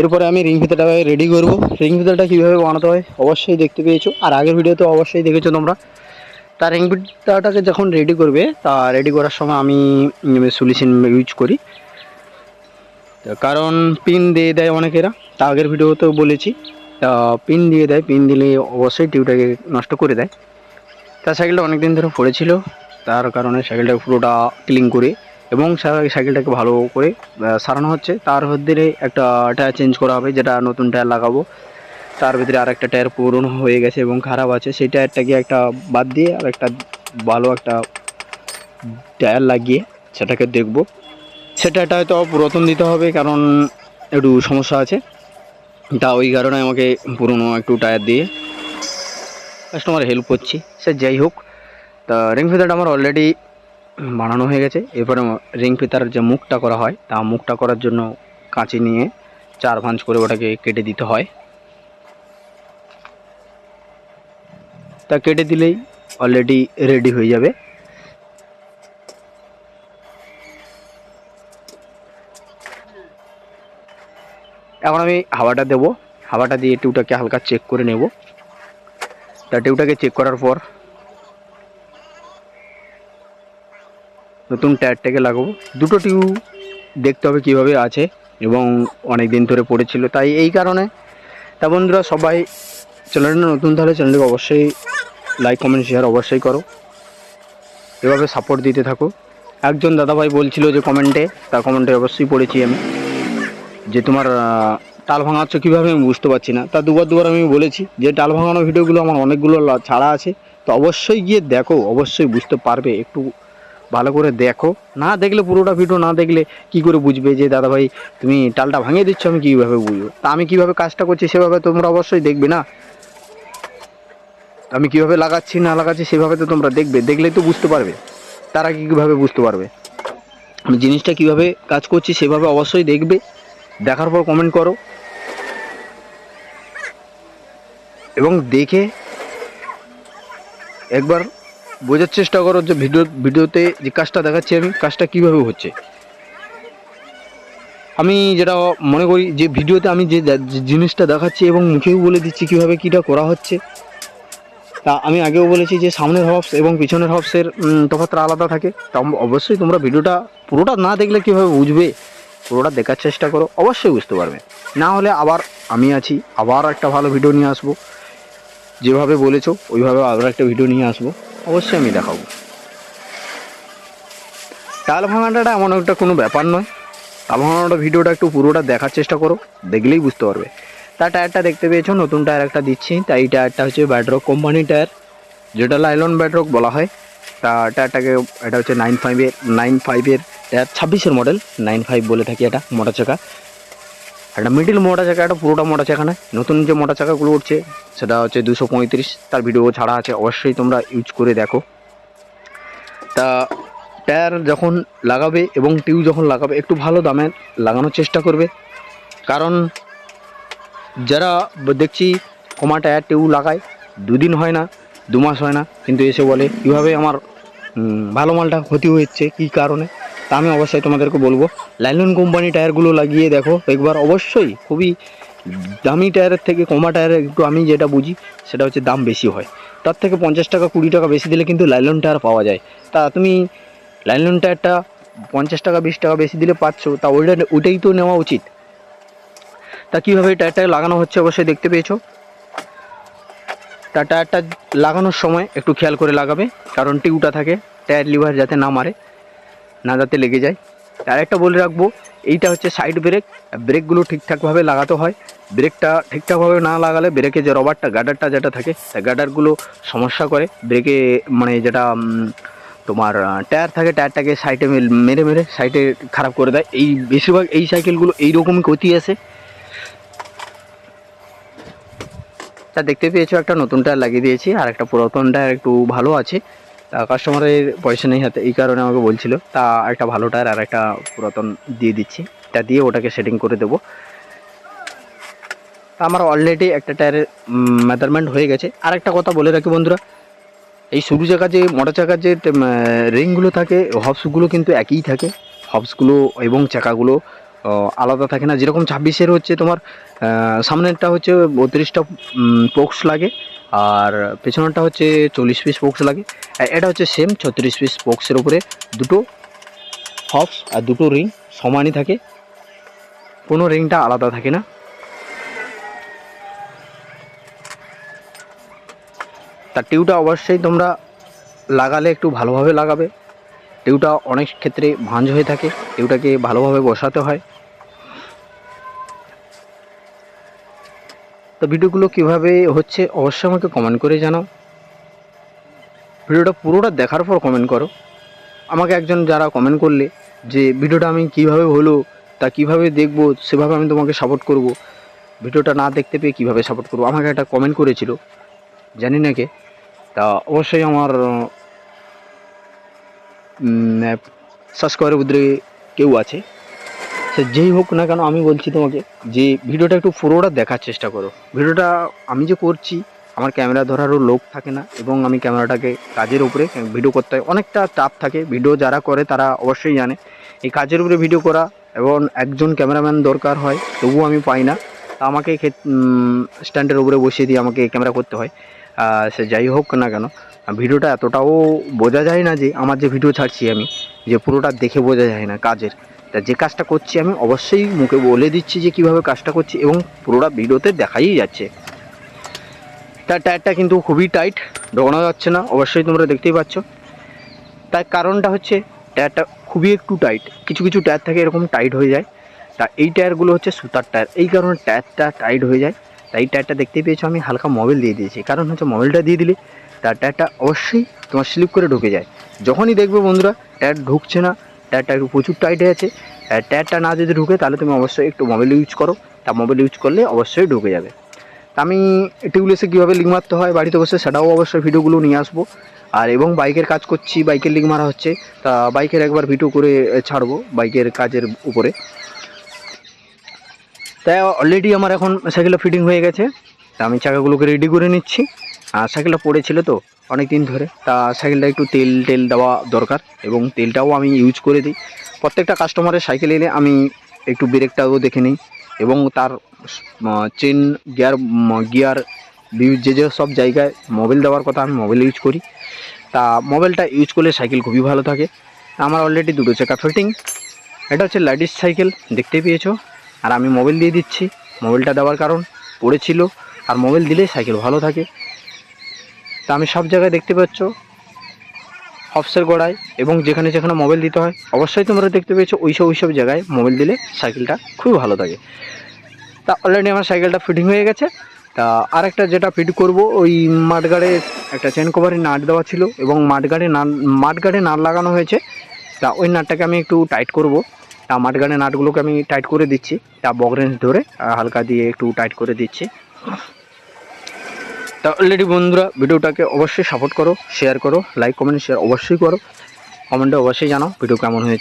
এরপরে আমি রিং ফিতাটাকে রেডি করব। রিং ফিতাটা কীভাবে বানাতে হয় অবশ্যই দেখতে পেয়েছ। আর আগের ভিডিওতে অবশ্যই দেখেছ তোমরা। তার রিং ফিতাটাকে যখন রেডি করবে, তা রেডি করার সময় আমি সলিউশন ইউজ করি। কারণ পিন দিয়ে দেয় অনেকেরা। তা আগের ভিডিওতেও বলেছি। তা পিন দিয়ে দেয়। পিন দিলে অবশ্যই টিউবটাকে নষ্ট করে দেয়। তা সাইকেলটা অনেক দিন ধরে পড়েছিল। তার কারণে সাইকেলটাকে পুরোটা ক্লিন করে এবং সাইকেলটাকে ভালো করে সারানো হচ্ছে। তার ভিতরে একটা টায়ার চেঞ্জ করা হবে, যেটা নতুন টায়ার লাগাবো। তার ভিতরে আর একটা টায়ার পুরনো হয়ে গেছে এবং খারাপ আছে। সেই টায়ারটাকে একটা বাদ দিয়ে আর একটা ভালো একটা টায়ার লাগিয়ে সেটাকে দেখব। সেটাটা হয়তো পুরাতন দিতে হবে, কারণ একটু সমস্যা আছে। তা ওই কারণে আমাকে পুরনো একটু টায়ার দিয়ে কাস্টমার হেল্প করছি। সে যাই হোক, তা রিং ফিতারটা আমার অলরেডি বানানো হয়ে গেছে। এরপরে রিং ফিতার যে মুখটা করা হয়, তা মুখটা করার জন্য কাঁচি নিয়ে চার ভাঁজ করে ওটাকে কেটে দিতে হয়। তা কেটে দিলেই অলরেডি রেডি হয়ে যাবে। এখন আমি হাওয়াটা দেবো। হাওয়াটা দিয়ে টিউটাকে হালকা চেক করে নেব। তা টিউটাকে চেক করার পর নতুন টায়ারটাকে লাগাবো। দুটো টিউ দেখতে হবে কীভাবে আছে এবং অনেক দিন ধরে পড়েছিল, তাই এই কারণে। তা বন্ধুরা, সবাই চ্যানেলটা নতুন তাহলে চ্যানেলটিকে অবশ্যই লাইক কমেন্ট শেয়ার অবশ্যই করো। এভাবে সাপোর্ট দিতে থাকো। একজন দাদাভাই বলছিল যে কমেন্টে তার কমেন্টে অবশ্যই পড়েছি আমি। যে তোমার টাল ভাঙাচ্ছ কীভাবে আমি বুঝতে পারছি না। তা দুবার দুবার আমি বলেছি যে টাল ভাঙানো ভিডিওগুলো আমার অনেকগুলো ছাড়া আছে। তো অবশ্যই গিয়ে দেখো, অবশ্যই বুঝতে পারবে। একটু ভালো করে দেখো। না দেখলে পুরোটা ভিডিও, না দেখলে কি করে বুঝবে যে দাদা ভাই তুমি টালটা ভাঙিয়ে দিচ্ছ, আমি কীভাবে বুঝব? তা আমি কীভাবে কাজটা করছি সেভাবে তোমরা অবশ্যই দেখবে না? আমি কীভাবে লাগাচ্ছি, না লাগাচ্ছি সেভাবে তো তোমরা দেখবে। দেখলেই তো বুঝতে পারবে। তারা কি কীভাবে বুঝতে পারবে? আমি জিনিসটা কীভাবে কাজ করছি সেভাবে অবশ্যই দেখবে। দেখার পর কমেন্ট করো। এবং দেখে একবার বোঝার চেষ্টা করো যে ভিডিও ভিডিওতে যে কাজটা দেখাচ্ছি আমি, কাজটা কীভাবে হচ্ছে। আমি যেটা মনে করি, যে ভিডিওতে আমি যে জিনিসটা দেখাচ্ছি এবং মুখেও বলে দিচ্ছি কীভাবে কিটা করা হচ্ছে, তা আমি আগেও বলেছি যে সামনের হবস এবং পিছনের হবসের তফাৎটা আলাদা থাকে। তা অবশ্যই তোমরা ভিডিওটা পুরোটা না দেখলে কীভাবে বুঝবে, পুরোটা দেখার চেষ্টা করো, অবশ্যই বুঝতে পারবে। না হলে আবার আমি আছি, আবার একটা ভালো ভিডিও নিয়ে আসব। যেভাবে বলেছ, ওইভাবে আবার একটা ভিডিও নিয়ে আসব। অবশ্যই আমি দেখাবো। টাল ভাঙাটা এমন একটা কোনো ব্যাপার নয়। টাল ভাঙানোটা ভিডিওটা একটু পুরোটা দেখার চেষ্টা করো, দেখলেই বুঝতে পারবে। তা টায়ারটা দেখতে পেয়েছ, নতুন টায়ার একটা দিচ্ছি। তাই এই টায়ারটা হচ্ছে ব্যাডরক কোম্পানির টায়ার, যেটা লাইলন ব্যাডরক বলা হয়। তা টায়ারটাকে, এটা হচ্ছে নাইন ফাইভের নাইন ফাইভের টায়ার ছাব্বিশের মডেল নাইন ফাইভ বলে থাকি এটা মোটর চাকা একটা মিডিল মোটা চাকা একটা পুরোটা মোটা চাকা নয় নতুন যে মোটা চাকাগুলো উঠছে, সেটা হচ্ছে দুশো পঁয়ত্রিশ। তার ভিডিও ছাড়া আছে, অবশ্যই তোমরা ইউজ করে দেখো। তা টায়ার যখন লাগাবে এবং টিউ যখন লাগাবে, একটু ভালো দামে লাগানোর চেষ্টা করবে। কারণ, যারা দেখছি কমা টায়ার টিউ লাগায়, দুদিন হয় না দু মাস হয় না, কিন্তু এসে বলে, কীভাবে আমার ভালো মালটা ক্ষতি হচ্ছে কী কারণে? তা আমি অবশ্যই তোমাদেরকে বলব। লাইলন কোম্পানি টায়ারগুলো লাগিয়ে দেখো। একবার অবশ্যই খুবই দামি টায়ারের থেকে কমা টায়ারের একটু আমি যেটা বুঝি, সেটা হচ্ছে দাম বেশি হয়। তার থেকে পঞ্চাশ টাকা, কুড়ি টাকা বেশি দিলে কিন্তু লাইলন টায়ার পাওয়া যায়। তা তুমি লাইলন টায়ারটা পঞ্চাশ টাকা, বিশ টাকা বেশি দিলে পাচ্ছ, তা ওইটা, ওইটাই তো নেওয়া উচিত। তা কীভাবে টায়ারটা লাগানো হচ্ছে অবশ্যই দেখতে পেয়েছ। তা টায়ারটা লাগানোর সময় একটু খেয়াল করে লাগাবে, কারণ টিউটা থাকে টায়ার লিভার যাতে না মারে। না যাতে লেগে যায়। আর একটা বলে রাখব, এইটা হচ্ছে সাইড ব্রেক ব্রেকগুলো ঠিকঠাকভাবে লাগাতে হয়। ব্রেকটা ঠিকঠাকভাবে না লাগালে ব্রেকে যে রবারটা গার্ডারটা যেটা থাকে গার্ডারগুলো সমস্যা করে। ব্রেকে মানে যেটা তোমার টায়ার থাকে টায়ারটাকে সাইডে মেরে মেরে সাইডে খারাপ করে দেয়। এই বেশিরভাগ এই সাইকেলগুলো এইরকমই ক্ষতি আছে। তা দেখতে পেয়েছ, একটা নতুন টায়ার লাগিয়ে দিয়েছি, আর একটা পুরাতন টায়ার একটু ভালো আছে। তা কাস্টমারের পয়সা নেই হাতে, এই কারণে আমাকে বলছিল, তা একটা ভালো টায়ার আর একটা পুরাতন দিয়ে দিচ্ছি। তা দিয়ে ওটাকে সেটিং করে দেবো। তা আমার অলরেডি একটা টায়ারের মেজারমেন্ট হয়ে গেছে। আর একটা কথা বলে রাখি বন্ধুরা, এই সরু চাকা যে মোটা চাকার যে রিংগুলো থাকে হবসগুলো কিন্তু একই থাকে। হবসগুলো এবং চাকাগুলো আলাদা থাকে না। যেরকম ছাব্বিশের হচ্ছে তোমার সামনেরটা হচ্ছে বত্রিশটা পোক্স লাগে। আর পেছনেরটা হচ্ছে চল্লিশ পিস পোক্স লাগে। এটা হচ্ছে সেম ছত্রিশ পিস পোক্সের উপরে দুটো হপস আর দুটো রিং সমানই থাকে। কোনো রিংটা আলাদা থাকে না। তার টিউটা অবশ্যই তোমরা লাগালে একটু ভালোভাবে লাগাবে। টিউটা অনেক ক্ষেত্রে ভাঁজ হয়ে থাকে। টিউটাকে ভালোভাবে বসাতে হয়। তো ভিডিওগুলো কীভাবে হচ্ছে অবশ্যই আমাকে কমেন্ট করে জানাও। ভিডিওটা পুরোটা দেখার পর কমেন্ট করো। আমাকে একজন যারা কমেন্ট করলে যে ভিডিওটা আমি কীভাবে হলো, তা কীভাবে দেখব, সেভাবে আমি তোমাকে সাপোর্ট করব। ভিডিওটা না দেখতে পেয়ে কীভাবে সাপোর্ট করব? আমাকে একটা কমেন্ট করেছিল, জানি না কে। তা অবশ্যই আমার সাবস্ক্রাইবার বুদ্রে কেউ আছে? সে যেই হোক না কেন আমি বলছি তোমাকে যে ভিডিওটা একটু পুরোটা দেখার চেষ্টা করো। ভিডিওটা আমি যে করছি, আমার ক্যামেরা ধরারও লোক থাকে না এবং আমি ক্যামেরাটাকে কাজের উপরে ভিডিও করতে হয় অনেকটা চাপ থাকে। ভিডিও যারা করে তারা অবশ্যই জানে। এই কাজের উপরে ভিডিও করা এবং একজন ক্যামেরাম্যান দরকার হয়, তবুও আমি পাই না। তা আমাকে স্ট্যান্ডের উপরে বসিয়ে দিয়ে আমাকে ক্যামেরা করতে হয়। সে যাই হোক না কেন, ভিডিওটা এতটাও বোঝা যায় না যে, আমার যে ভিডিও ছাড়ছি আমি, যে পুরোটা দেখে বোঝা যায় না কাজের। তা যে কাজটা করছি আমি অবশ্যই মুখে বলে দিচ্ছি যে কীভাবে কাজটা করছি এবং পুরোটা ভিডিওতে দেখাই যাচ্ছে। তার টায়ারটা কিন্তু খুবই টাইট ঢোকানো যাচ্ছে না, অবশ্যই তোমরা দেখতেই পাচ্ছ। তার কারণটা হচ্ছে টায়ারটা খুবই একটু টাইট, কিছু কিছু টায়ার থাকে এরকম টাইট হয়ে যায়। তা এই টায়ারগুলো হচ্ছে সুতার টায়ার, এই কারণে টায়ারটা টাইট হয়ে যায়। তাই টায়ারটা দেখতেই পেয়েছ আমি হালকা মোবাইল দিয়ে দিয়েছি, কারণ হচ্ছে মোবাইলটা দিয়ে দিলে তার টায়ারটা অবশ্যই তোমার স্লিপ করে ঢুকে যায়। যখনই দেখবে বন্ধুরা, টায়ার ঢুকছে না টায়ারটা একটু প্রচুর টাইট হয়ে আছে। আর টায়ারটা না যদি ঢুকে, তাহলে তুমি অবশ্যই একটু মোবাইল ইউজ করো। তা মোবাইল ইউজ করলে অবশ্যই ঢুকে যাবে। তা আমি টিউবলেসে কীভাবে লিঙ্ক মারতে হয় বাড়িতে বসে, সেটাও অবশ্যই ভিডিওগুলো নিয়ে আসব। আর এবং বাইকের কাজ করছি, বাইকের লিঙ্ক মারা হচ্ছে। তা বাইকের একবার ভিডিও করে ছাড়বো বাইকের কাজের উপরে। তাই অলরেডি আমার এখন সাইকেলটা ফিটিং হয়ে গেছে। তা আমি চাকাগুলোকে রেডি করে নিচ্ছি। সাইকেলটা পড়েছিল তো অনেক দিন ধরে। তা সাইকেলটা একটু তেল, টেল দেওয়া দরকার এবং তেলটাও আমি ইউজ করে দিই। প্রত্যেকটা কাস্টমারের সাইকেল এলে আমি একটু ব্রেকটাও দেখে নিই এবং তার চেন গিয়ার গিয়ার যে যে সব জায়গায় মোবাইল দেওয়ার কথা আমি মোবাইল ইউজ করি। তা মোবাইলটা ইউজ করলে সাইকেল খুবই ভালো থাকে। আমার অলরেডি দুটো চাকা ফিটিং এটা হচ্ছে লেডিস সাইকেল দেখতে পেয়েছ? আর আমি মোবাইল দিয়ে দিচ্ছি। মোবাইলটা দেওয়ার কারণ পড়েছিল। আর মোবাইল দিলে সাইকেল ভালো থাকে। তা আমি সব জায়গায় দেখতে পাচ্ছ। হফসের গোড়ায় এবং যেখানে যেখানে মোবাইল দিতে হয়, অবশ্যই তোমরা দেখতে পেয়েছ, ওইসব ওইসব জায়গায় মোবাইল দিলে সাইকেলটা খুবই ভালো থাকে। তা অলরেডি আমার সাইকেলটা ফিটিং হয়ে গেছে। তা আর একটা যেটা ফিট করব, ওই মাঠগাড়ে একটা চেন কভারে নাট দেওয়া ছিল এবং মাঠগাড়ে নাট মাঠগাড়ে নাট লাগানো হয়েছে। তা ওই নাটটাকে আমি একটু টাইট করব। তা মাঠগাড়ে নাটগুলোকে আমি টাইট করে দিচ্ছি। তা বগরেন্স ধরে হালকা দিয়ে একটু টাইট করে দিচ্ছি। তা অলরেডি বন্ধুরা ভিডিওটাকে অবশ্যই সাপোর্ট করো শেয়ার করো লাইক কমেন্ট শেয়ার অবশ্যই করো। কমেন্টে অবশ্যই জানাও ভিডিও কেমন হয়েছে।